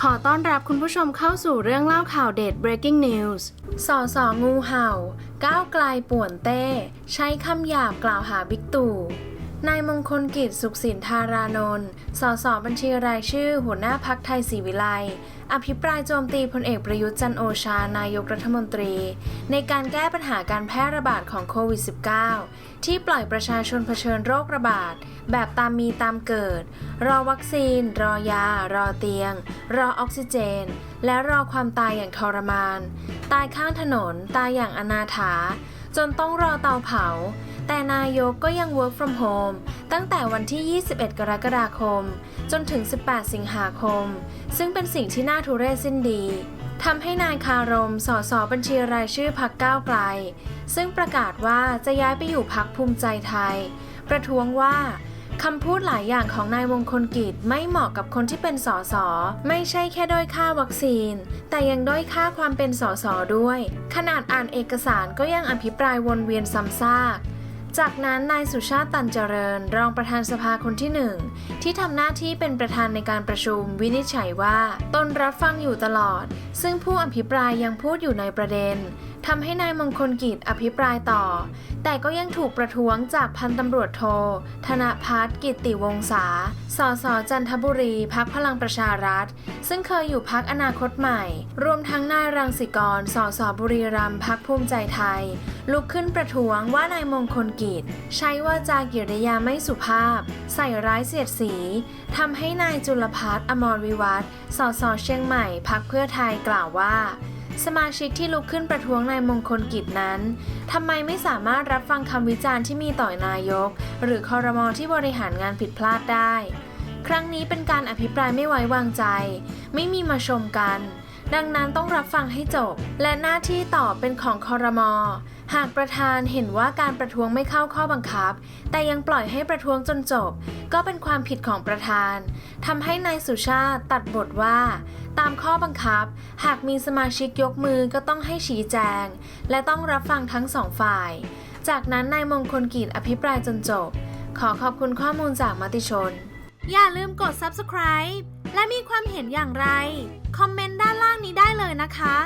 ขอต้อนรับคุณผู้ชมเข้าสู่เรื่องเล่าข่าวเด็ด breaking news สอสองูเห่า ก้าวไกลป่วนเต้ ใช้คำหยาบกล่าวหาบิ๊กตู่ นายมงคลกิจสุขสินธารานนท์สสบัญชีรายชื่อ หัวหน้าพักไทยศรีวิไล อภิปรายโจมตีพลเอกประยุทธ์จันโอชา นายกรัฐมนตรี ในการแก้ปัญหาการแพร่ระบาดของโควิด -19 ที่ปล่อยประชาชนเผชิญโรคระบาด แบบตามมีตามเกิด รอวัคซีน รอยา รอเตียง รอออกซิเจน และรอความตายอย่างทรมาน ตายข้างถนน ตายอย่างอนาถา จนต้องรอเตาเผา แต่นายกก็ยัง work from home ตั้งแต่วันที่ 21 กรกฎาคม จนถึง 18 สิงหาคม ซึ่งเป็นสิ่งที่น่าทุเรศสิ้นดีทำให้นายคารมสอสอบัญชีรายชื่อพักก้าวไกล ซึ่งประกาศว่าจะย้ายไปอยู่พักภูมิใจไทย ประท้วงว่า คำพูดหลายอย่างของนายวงคลกิจไม่เหมาะกับคนที่เป็นสสไม่ใช่แค่ด้อยค่าวัคซีน แต่ยังด้อยค่าความเป็นสสด้วย ขนาดอ่านเอกสารก็ยังอภิปรายวนเวียนซ้ำซากจากนั้นนายสุชาติตันเจริญ รองประธานสภาคนที่หนึ่งที่ทำหน้าที่เป็นประธานในการประชุมวินิจฉัยว่าตนรับฟังอยู่ตลอด ซึ่งผู้อภิปรายยังพูดอยู่ในประเด็น ทำให้นายมงคลกิจอภิปรายต่อ แต่ก็ยังถูกประท้วงจากพันตำรวจโท ธนพัฒน์กิติวงศา สสจันทบุรีพักพลังประชารัฐ ซึ่งเคยอยู่พักอนาคตใหม่ รวมทั้งนายรังสิกร สสบุรีรัมย์พักภูมิใจไทย ลุกขึ้นประท้วงว่านายมงคลกิจ ใช้วาจากิริยาไม่สุภาพ ใส่ร้ายเสียดสีทำให้นายจุลพัฒน์อมรวิวัฒน์สสเชียงใหม่พักเพื่อไทยกล่าวว่า สมาชิกที่ลุกขึ้นประท้วงนายมงคลกิจนั้นทำไมไม่สามารถรับฟังคำวิจารณ์ที่มีต่อนายก หรือคอรมอที่บริหารงานผิดพลาดได้ ครั้งนี้เป็นการอภิปรายไม่ไว้วางใจ ไม่มีมาชมกัน ดังนั้นต้องรับฟังให้จบ และหน้าที่ต่อเป็นของคอรมอ หากประธานเห็นว่าการประท้วงไม่เข้าข้อบังคับ แต่ยังปล่อยให้ประท้วงจนจบ ก็เป็นความผิดของประธานทำให้นายสุชาติตัดบทว่า ตามข้อบังคับ หากมีสมาชิกยกมือก็ต้องให้ชี้แจง และต้องรับฟังทั้งสองฝ่าย จากนั้นนายมงคลกิจอภิปรายจนจบ ขอขอบคุณข้อมูลจากมติชน อย่าลืมกด subscribe และมีความเห็นอย่างไร คอมเมนต์ด้านล่างนี้ได้เลยนะคะ